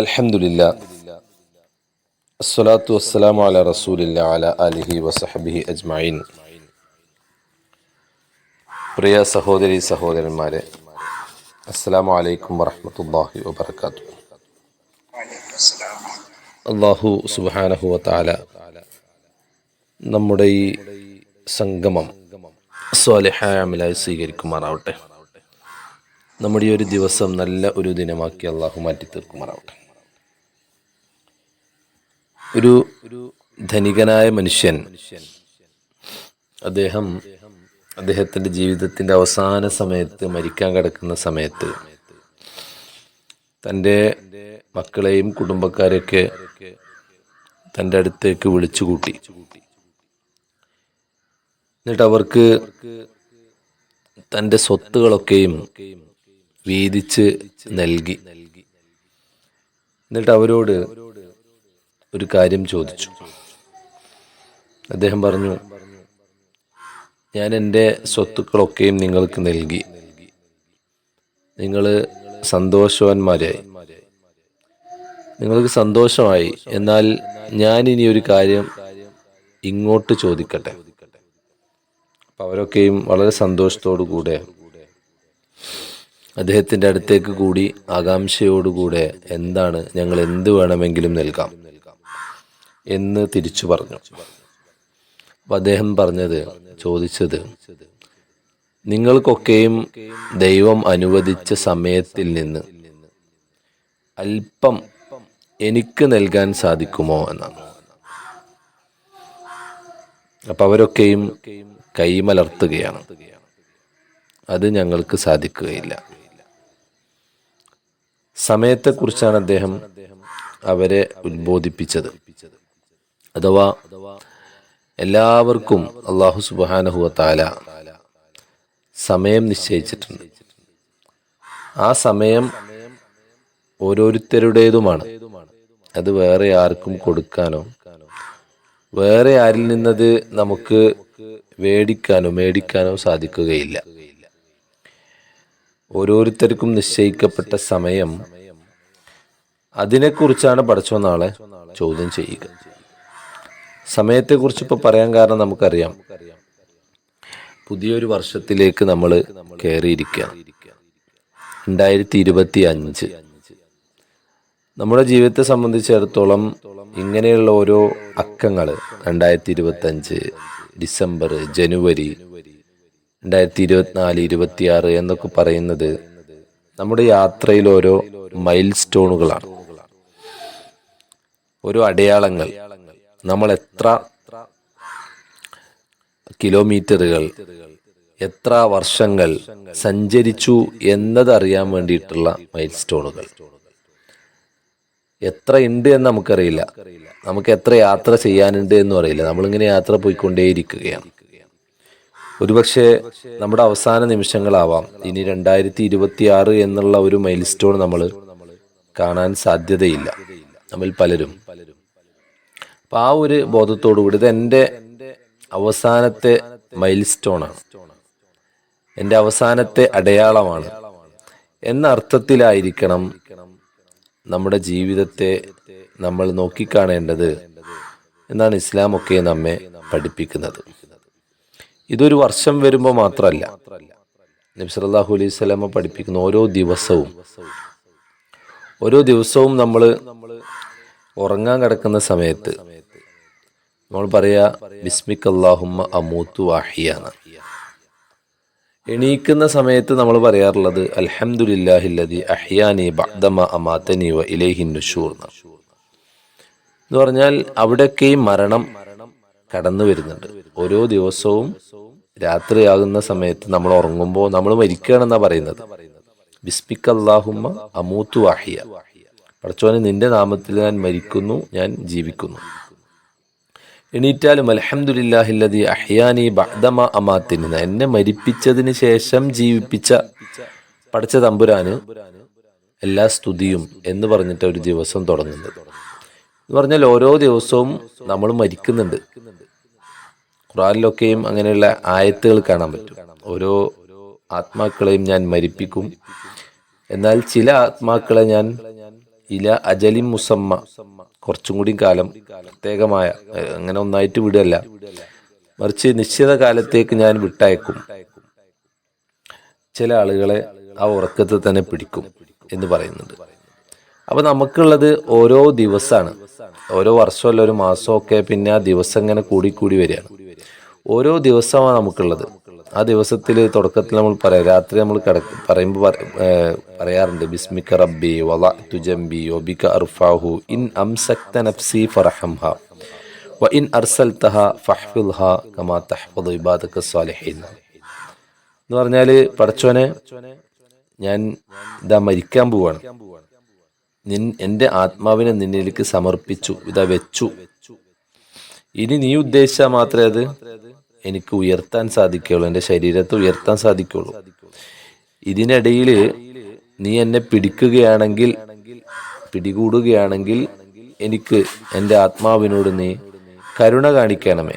അൽഹംദുലില്ലാ. അസ്സലാത്തു വസ്സലാമു അല റസൂലില്ല അല അലിഹി വസഹബിഹി അജ്മഈൻ. പ്രിയ സഹോദരി സഹോദരന്മാരെ അസ്സലാമു അലൈക്കും വറഹ്മത്തുള്ളാഹി വബറകാതുഹു. അള്ളാഹു സുബ്ഹാനഹു വതആല നമ്മുടെ ഈ സംഗമം സ്വാലിഹായ അമലായി സ്വീകരിക്കുമാറാവട്ടെ. നമ്മുടെ ഈ ഒരു ദിവസം നല്ല ഒരു ദിനമാക്കി അള്ളാഹു മാറ്റി തീർക്കുമാറാവട്ടെ ഒരു ധനികനായ മനുഷ്യൻ. അദ്ദേഹം അദ്ദേഹത്തിന്റെ ജീവിതത്തിന്റെ അവസാന സമയത്ത് മരിക്കാൻ കിടക്കുന്ന സമയത്ത് തന്റെ മക്കളെയും കുടുംബക്കാരെയൊക്കെ തന്റെ അടുത്തേക്ക് വിളിച്ചു കൂട്ടി. എന്നിട്ട് അവർക്ക് തന്റെ സ്വത്തുകളൊക്കെയും വീതിച്ച് നൽകി. എന്നിട്ട് അവരോട് ഒരു കാര്യം ചോദിച്ചു. അദ്ദേഹം പറഞ്ഞു ഞാൻ എന്റെ സ്വത്തുക്കളൊക്കെയും നിങ്ങൾക്ക് നൽകി. നിങ്ങൾ സന്തോഷവാന്മാരായി. നിങ്ങൾക്ക് സന്തോഷമായി. എന്നാൽ ഞാൻ ഇനി ഒരു കാര്യം ഇങ്ങോട്ട് ചോദിക്കട്ടെ. അപ്പം അവരൊക്കെയും വളരെ സന്തോഷത്തോടു കൂടെ അദ്ദേഹത്തിന്റെ അടുത്തേക്ക് കൂടി ആകാംക്ഷയോടുകൂടെ എന്താണ് ഞങ്ങൾ എന്ത് വേണമെങ്കിലും നൽകാം. എന്ന് തിരിച്ചു പറഞ്ഞു. അപ്പം അദ്ദേഹം പറഞ്ഞത് ചോദിച്ചത് നിങ്ങൾക്കൊക്കെയും ദൈവം അനുവദിച്ച സമയത്തിൽ നിന്ന് അല്പം എനിക്ക് നൽകാൻ സാധിക്കുമോ എന്നാണ്. അപ്പം അവരൊക്കെയും കൈമലർത്തുകയാണ്. അത് ഞങ്ങൾക്ക് സാധിക്കുകയില്ല. സമയത്തെക്കുറിച്ചാണ് അദ്ദേഹം അവരെ ഉദ്ബോധിപ്പിച്ചത് അഥവാ എല്ലാവർക്കും അള്ളാഹു സുബാനഹുവ താല സമയം നിശ്ചയിച്ചിട്ടുണ്ട്. ആ സമയം ഓരോരുത്തരുടേതുമാണ്. അത് വേറെ ആർക്കും കൊടുക്കാനോ വേറെ ആരിൽ നിന്നത് നമുക്ക് വേടിക്കാനോ മേടിക്കാനോ സാധിക്കുകയില്ല. ഓരോരുത്തർക്കും നിശ്ചയിക്കപ്പെട്ട സമയം അതിനെക്കുറിച്ചാണ് പഠിച്ചോ നാളെ ചോദ്യം ചെയ്യുക. സമയത്തെക്കുറിച്ച് ഇപ്പോൾ പറയാൻ കാരണം നമുക്കറിയാം. പുതിയൊരു വർഷത്തിലേക്ക് നമ്മൾ കയറിയിരിക്കുകയാണ് രണ്ടായിരത്തി ഇരുപത്തി അഞ്ച് നമ്മുടെ ജീവിതത്തെ സംബന്ധിച്ചിടത്തോളം ഇങ്ങനെയുള്ള ഓരോ അക്കങ്ങൾ രണ്ടായിരത്തി ഇരുപത്തി അഞ്ച് ഡിസംബർ ജനുവരി രണ്ടായിരത്തി ഇരുപത്തിനാല് ഇരുപത്തിയാറ് എന്നൊക്കെ പറയുന്നത് നമ്മുടെ യാത്രയിൽ ഓരോ മൈൽ സ്റ്റോണുകളാണ് ഓരോ അടയാളങ്ങൾ. നമ്മൾ എത്ര കിലോമീറ്ററുകൾ എത്ര വർഷങ്ങൾ സഞ്ചരിച്ചു എന്നതറിയാൻ വേണ്ടിയിട്ടുള്ള മൈൽ സ്റ്റോണുകൾ എത്ര ഉണ്ട് എന്ന് നമുക്കറിയില്ല. നമുക്ക് എത്ര യാത്ര ചെയ്യാനുണ്ട് എന്നും അറിയില്ല. നമ്മളിങ്ങനെ യാത്ര പോയിക്കൊണ്ടേയിരിക്കുകയാണ്. ഒരുപക്ഷെ നമ്മുടെ അവസാന നിമിഷങ്ങളാവാം. ഇനി രണ്ടായിരത്തി ഇരുപത്തി ആറ് എന്നുള്ള ഒരു മൈൽ സ്റ്റോൺ നമ്മൾ കാണാൻ സാധ്യതയില്ല. നമ്മിൽ പലരും അപ്പൊ ആ ഒരു ബോധത്തോടു കൂടി ഇത് എന്റെ അവസാനത്തെ മൈൽ സ്റ്റോണാണ് എന്റെ അവസാനത്തെ അടയാളമാണ്. എന്ന അർത്ഥത്തിലായിരിക്കണം നമ്മുടെ ജീവിതത്തെ നമ്മൾ നോക്കിക്കാണേണ്ടത് എന്നാണ് ഇസ്ലാം ഒക്കെ നമ്മെ പഠിപ്പിക്കുന്നത്. ഇതൊരു വർഷം വരുമ്പോൾ മാത്രമല്ല നബ്സലാഹു അലൈഹി സ്വലാമ പഠിപ്പിക്കുന്ന ഓരോ ദിവസവും ഓരോ ദിവസവും നമ്മൾ ഉറങ്ങാൻ കിടക്കുന്ന സമയത്ത് നമ്മൾ പറയാ ബിസ്മിക് അള്ളാഹുമ്മ അമൂത്തു വാഹിയാണ്. എണീക്കുന്ന സമയത്ത് നമ്മൾ പറയാറുള്ളത് അൽഹംദുലില്ലാഹില്ലതി അഹ്യാനി ബഅദമ അമാതനി വ നുഷൂർ എന്ന് പറഞ്ഞാൽ അവിടെയൊക്കെയും മരണം കടന്നു വരുന്നുണ്ട്. ഓരോ ദിവസവും രാത്രിയാകുന്ന സമയത്ത് നമ്മൾ ഉറങ്ങുമ്പോൾ നമ്മൾ മരിക്കുകയാണെന്നാ പറയുന്നത്. ബിസ്മിക് അള്ളാഹുമ്മ അമൂത്തു വാഹിയ. പടച്ചോനെ നിന്റെ നാമത്തിൽ ഞാൻ മരിക്കുന്നു ഞാൻ ജീവിക്കുന്നു. എണീറ്റാലും അലഹമുല്ലാഹില്ലതി അഹ്യാനി ബഹ്ദമ അമാത്തിന് എന്നെ മരിപ്പിച്ചതിന് ശേഷം ജീവിപ്പിച്ച പഠിച്ച തമ്പുരാന് എല്ലാ സ്തുതിയും എന്ന് പറഞ്ഞിട്ട് ഒരു ദിവസം തുടങ്ങുന്നത് എന്ന് പറഞ്ഞാൽ ഓരോ ദിവസവും നമ്മൾ മരിക്കുന്നുണ്ട്. ഖുറാനിലൊക്കെയും അങ്ങനെയുള്ള ആയത്തുകൾ കാണാൻ പറ്റും. ഓരോ ആത്മാക്കളെയും ഞാൻ മരിപ്പിക്കും. എന്നാൽ ചില ആത്മാക്കളെ ഞാൻ ഇല അജലി മുസമ്മ. കുറച്ചും കൂടി കാലം പ്രത്യേകമായ അങ്ങനെ ഒന്നായിട്ട് വിടല്ല. മറിച്ച് നിശ്ചിത കാലത്തേക്ക് ഞാൻ വിട്ടയക്കും. ചില ആളുകളെ ആ ഉറക്കത്തിൽ തന്നെ പിടിക്കും എന്ന് പറയുന്നുണ്ട്. അപ്പൊ നമുക്കുള്ളത് ഓരോ ദിവസമാണ് ഓരോ വർഷമല്ല ഒരു മാസമൊക്കെ പിന്നെ ആ ദിവസം ഇങ്ങനെ കൂടി കൂടി വരികയാണ്. ഓരോ ദിവസമാണ് നമുക്കുള്ളത്. ആ ദിവസത്തിൽ തുടക്കത്തിൽ നമ്മൾ പറയാം രാത്രി നമ്മൾ കിടക്ക പറയുമ്പോൾ പറയാറുണ്ട് ബിസ്മിക്ക റബ്ബി വള തുജംബി ഒബിക അർഫാഹു ഇൻ അംസക്ത നഫ്സി ഫറഹംഹ വ ഇൻ അർസൽതഹ ഫഹ്ഫിൽഹ കമാ തഹ്ഫദു ഇബാദക സ്വാലിഹീൻ. എന്ന് പറഞ്ഞാൽ പടച്ചോനെ ഞാൻ ഇതാ മരിക്കാൻ പോവാണ്. നിൻ എന്റെ ആത്മാവിനെ നിന്നിലേക്ക് സമർപ്പിച്ചു ഇതാ വെച്ചു. ഇനി നീ ഉദ്ദേശിച്ചാൽ മാത്രമേ അത് എനിക്ക് ഉയർത്താൻ സാധിക്കുകയുള്ളൂ എന്റെ ശരീരത്തെ ഉയർത്താൻ സാധിക്കുകയുള്ളൂ. ഇതിനിടയിൽ നീ എന്നെ പിടിക്കുകയാണെങ്കിൽ പിടികൂടുകയാണെങ്കിൽ എനിക്ക് എന്റെ ആത്മാവിനോട് നീ കരുണ കാണിക്കണമേ.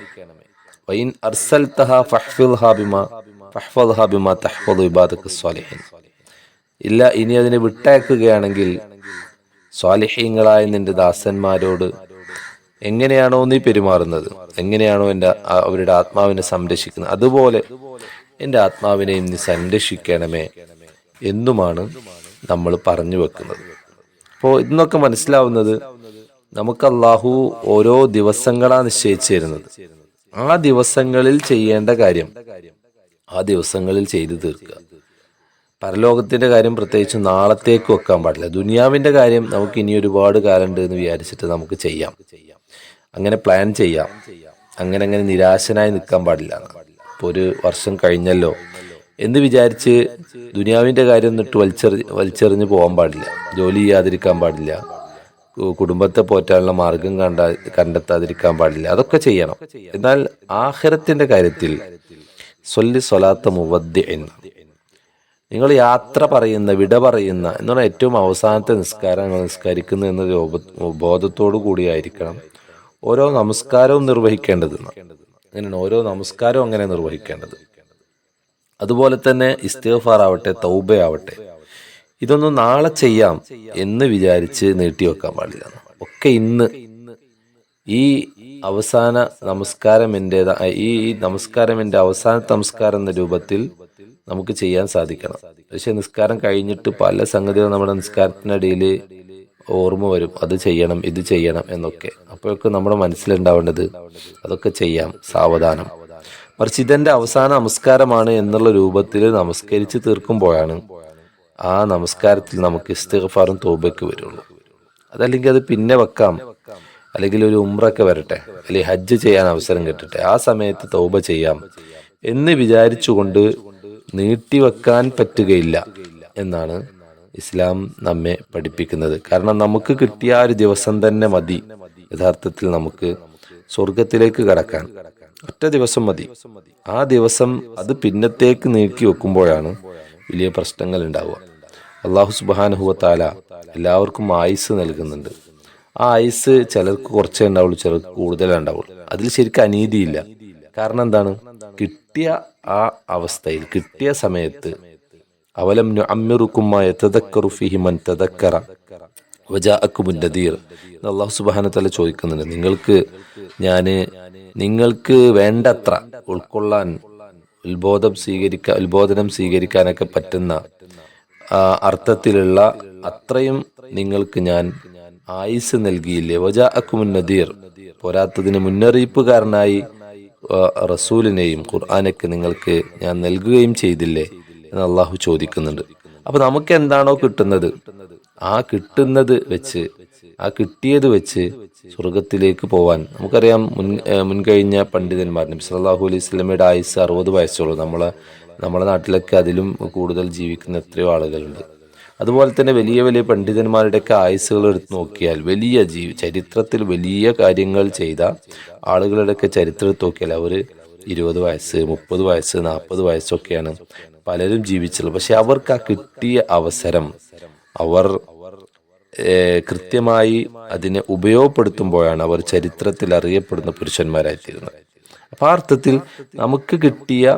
വൈൻ സ്വാലിഹീൻ. ഇല്ല ഇനി അതിനെ വിട്ടയക്കുകയാണെങ്കിൽ സ്വാലിഹീങ്ങളായ നിന്റെ ദാസന്മാരോട് എങ്ങനെയാണോ നീ പെരുമാറുന്നത്? എങ്ങനെയാണോ എന്റെ അവരുടെ ആത്മാവിനെ സംരക്ഷിക്കുന്നത്? അതുപോലെ എന്റെ ആത്മാവിനെയും നീ സംരക്ഷിക്കണമേ എന്നുമാണ് നമ്മൾ പറഞ്ഞു വെക്കുന്നത്. അപ്പോൾ ഇന്നൊക്കെ മനസ്സിലാവുന്നത് നമുക്ക് അള്ളാഹു ഓരോ ദിവസങ്ങളാണ് നിശ്ചയിച്ചു തരുന്നത്. ആ ദിവസങ്ങളിൽ ചെയ്യേണ്ട കാര്യം ആ ദിവസങ്ങളിൽ ചെയ്തു തീർക്കുക. പരലോകത്തിന്റെ കാര്യം പ്രത്യേകിച്ച് നാളത്തേക്ക് വെക്കാൻ പാടില്ല. ദുനിയാവിന്റെ കാര്യം നമുക്ക് ഇനി ഒരുപാട് കാലമുണ്ട് എന്ന് വിചാരിച്ചിട്ട് നമുക്ക് ചെയ്യാം. അങ്ങനെ പ്ലാൻ ചെയ്യാം. അങ്ങനെ അങ്ങനെ നിരാശനായി നിൽക്കാൻ പാടില്ല. ഇപ്പോൾ ഒരു വർഷം കഴിഞ്ഞല്ലോ. എന്ന് വിചാരിച്ച് ദുനിയാവിന്റെ കാര്യം എന്നിട്ട് വലിച്ചെറി വലിച്ചെറിഞ്ഞ് പോകാൻ പാടില്ല. ജോലി ചെയ്യാതിരിക്കാൻ പാടില്ല. കുടുംബത്തെ പോറ്റാനുള്ള മാർഗം കണ്ട കണ്ടെത്താതിരിക്കാൻ പാടില്ല. അതൊക്കെ ചെയ്യണം. എന്നാൽ ആഹ്റത്തിന്റെ കാര്യത്തിൽ സൊല്ലി സ്വലാത്ത മുവദ്ദി എന്ന് നിങ്ങൾ യാത്ര പറയുന്ന വിട പറയുന്ന എന്ന് പറഞ്ഞാൽ ഏറ്റവും അവസാനത്തെ നിസ്കാരം നിങ്ങൾ നിസ്കരിക്കുന്നു എന്ന ബോധത്തോടു കൂടിയായിരിക്കണം. ഓരോ നമസ്കാരവും നിർവഹിക്കേണ്ടത്. അങ്ങനെയാണ് ഓരോ നമസ്കാരവും അങ്ങനെ നിർവഹിക്കേണ്ടത്. അതുപോലെ തന്നെ ഇസ്തിഗ്ഫാർ ആവട്ടെ തൗബയാവട്ടെ. ഇതൊന്നും നാളെ ചെയ്യാം എന്ന് വിചാരിച്ച് നീട്ടിവെക്കാൻ പാടില്ല ഒക്കെ ഇന്ന് ഈ അവസാന നമസ്കാരം എന്റെതാ ഈ നമസ്കാരം എന്റെ അവസാന നമസ്കാരം എന്ന രൂപത്തിൽ നമുക്ക് ചെയ്യാൻ സാധിക്കണം. പക്ഷെ നിസ്കാരം കഴിഞ്ഞിട്ട് പല സംഗതികളും നമ്മുടെ നിസ്കാരത്തിനിടയിൽ ഓർമ്മ വരും. അത് ചെയ്യണം ഇത് ചെയ്യണം എന്നൊക്കെ. അപ്പോഴൊക്കെ നമ്മുടെ മനസ്സിലുണ്ടാവേണ്ടത് അതൊക്കെ ചെയ്യാം. സാവധാനം. മറിച്ച് ഇതെന്റെ അവസാന നമസ്കാരമാണ് എന്നുള്ള രൂപത്തിൽ നമസ്കരിച്ച് തീർക്കുമ്പോഴാണ് ആ നമസ്കാരത്തിൽ നമുക്ക് ഇസ്തിഗ്ഫാറും തോബയ്ക്ക് വരുള്ളൂ. അതല്ലെങ്കിൽ അത് പിന്നെ വെക്കാം. അല്ലെങ്കിൽ ഒരു ഉമ്രൊക്കെ വരട്ടെ. അല്ലെങ്കിൽ ഹജ്ജ് ചെയ്യാൻ അവസരം കിട്ടട്ടെ. ആ സമയത്ത് തൗബ ചെയ്യാം എന്ന് വിചാരിച്ചുകൊണ്ട് നീട്ടിവെക്കാൻ പറ്റുകയില്ല എന്നാണ് ഇസ്ലാം നമ്മെ പഠിപ്പിക്കുന്നത്. കാരണം നമുക്ക് കിട്ടിയ ഒരു ദിവസം തന്നെ മതി. യഥാർത്ഥത്തിൽ നമുക്ക് സ്വർഗത്തിലേക്ക് കടക്കാൻ. ഒറ്റ ദിവസം മതി. ആ ദിവസം അത് പിന്നത്തേക്ക് നീക്കി വെക്കുമ്പോഴാണ് വലിയ പ്രശ്നങ്ങൾ ഉണ്ടാവുക. അള്ളാഹു സുബാനുഹുവത്താല എല്ലാവർക്കും ആയുസ് നൽകുന്നുണ്ട്. ആ ആയുസ് ചിലർക്ക് കുറച്ചേ ഉണ്ടാവുള്ളൂ ചിലർക്ക് കൂടുതലേ ഉണ്ടാവുള്ളൂ. അതിൽ ശരിക്കും അനീതിയില്ല. കാരണം എന്താണ്? കിട്ടിയ ആ അവസ്ഥയിൽ കിട്ടിയ സമയത്ത് അവലം തദക്കറ അള്ളാഹു സുബാന തല ചോദിക്കുന്നുണ്ട് നിങ്ങൾക്ക് ഞാൻ നിങ്ങൾക്ക് വേണ്ടത്ര ഉൾക്കൊള്ളാൻ ഉത്ബോധം സ്വീകരിക്ക ഉത്ബോധനം സ്വീകരിക്കാനൊക്കെ പറ്റുന്ന അർത്ഥത്തിലുള്ള അത്രയും നിങ്ങൾക്ക് ഞാൻ ആയുസ് നൽകിയില്ലേ? വജാഅക്കുമുൻ നദീർ. പോരാത്തതിന് മുന്നറിയിപ്പുകാരനായി റസൂലിനെയും ഖുർആാനൊക്കെ നിങ്ങൾക്ക് ഞാൻ നൽകുകയും ചെയ്തില്ലേ? എന്ന് അള്ളാഹു ചോദിക്കുന്നുണ്ട്. അപ്പൊ നമുക്ക് എന്താണോ കിട്ടുന്നത്? ആ കിട്ടുന്നത് വെച്ച് ആ കിട്ടിയത് വെച്ച് സ്വർഗത്തിലേക്ക് പോവാൻ. നമുക്കറിയാം മുൻ മുൻകഴിഞ്ഞ പണ്ഡിതന്മാർ നബി സല്ലല്ലാഹു അലൈഹി സ്വലമയുടെ ആയുസ് അറുപത് വയസ്സുള്ളൂ. നമ്മളെ നമ്മുടെ നാട്ടിലൊക്കെ അതിലും കൂടുതൽ ജീവിക്കുന്ന എത്രയോ ആളുകളുണ്ട്. അതുപോലെ തന്നെ വലിയ വലിയ പണ്ഡിതന്മാരുടെയൊക്കെ ആയുസ്സുകൾ എടുത്ത് നോക്കിയാൽ വലിയ ജീവി ചരിത്രത്തിൽ വലിയ കാര്യങ്ങൾ ചെയ്ത ആളുകളുടെയൊക്കെ ചരിത്രം നോക്കിയാൽ അവർ ഇരുപത് വയസ്സ് മുപ്പത് വയസ്സ് നാൽപ്പത് വയസ്സൊക്കെയാണ് പലരും ജീവിച്ചുള്ളത് പക്ഷെ അവർക്ക് ആ കിട്ടിയ അവസരം അവർ കൃത്യമായി അതിനെ ഉപയോഗപ്പെടുത്തുമ്പോഴാണ് അവർ ചരിത്രത്തിൽ അറിയപ്പെടുന്ന പുരുഷന്മാരായിത്തീരുന്നത്. അപ്പൊ ആ അർത്ഥത്തിൽ നമുക്ക് കിട്ടിയ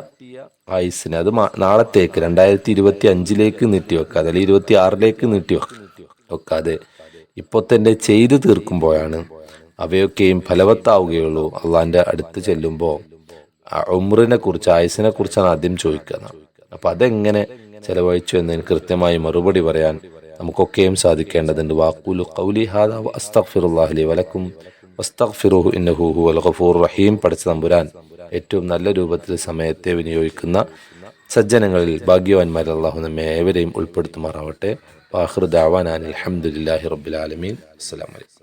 ആയുസിന് അത് നാളത്തേക്ക് രണ്ടായിരത്തി ഇരുപത്തി അഞ്ചിലേക്ക് നീട്ടിവെക്കാതെ അല്ലെങ്കിൽ ഇരുപത്തി ആറിലേക്ക് നീട്ടി വെക്കാതെ ഇപ്പോൾ തന്നെ ചെയ്തു തീർക്കുമ്പോഴാണ് അവയൊക്കെയും ഫലവത്താവുകയുള്ളൂ. അള്ളാന്റെ അടുത്ത് ചെല്ലുമ്പോൾ ഉമ്രിനെ കുറിച്ച് ആയുസിനെ കുറിച്ചാണ് ആദ്യം ചോദിക്കുന്നത്. അപ്പം അതെങ്ങനെ ചെലവഴിച്ചു എന്നതിന് കൃത്യമായി മറുപടി പറയാൻ നമുക്കൊക്കെയും സാധിക്കേണ്ടതുണ്ട്. വാക്കൂലു കൗലി ഹാദ അസ്തഗ്ഫിറുല്ലാഹി വലക്കും. വസ്തഗ്ഫിറുഹു ഇന്നഹു ഹുവൽ ഗഫൂർ റഹീം പഠിച്ച തമ്പുരാൻ ഏറ്റവും നല്ല രൂപത്തിൽ സമയത്തെ വിനിയോഗിക്കുന്ന സജ്ജനങ്ങളിൽ ഭാഗ്യവാന്മാർ അള്ളാഹു നമ്മെ ഏവരെയും ഉൾപ്പെടുത്തുമാറാവട്ടെ. വാഹൃദാവാൻ അലഹമുല്ലാഹി റബ്ബുലാലമീൻ അസ്സലാമലൈക്കും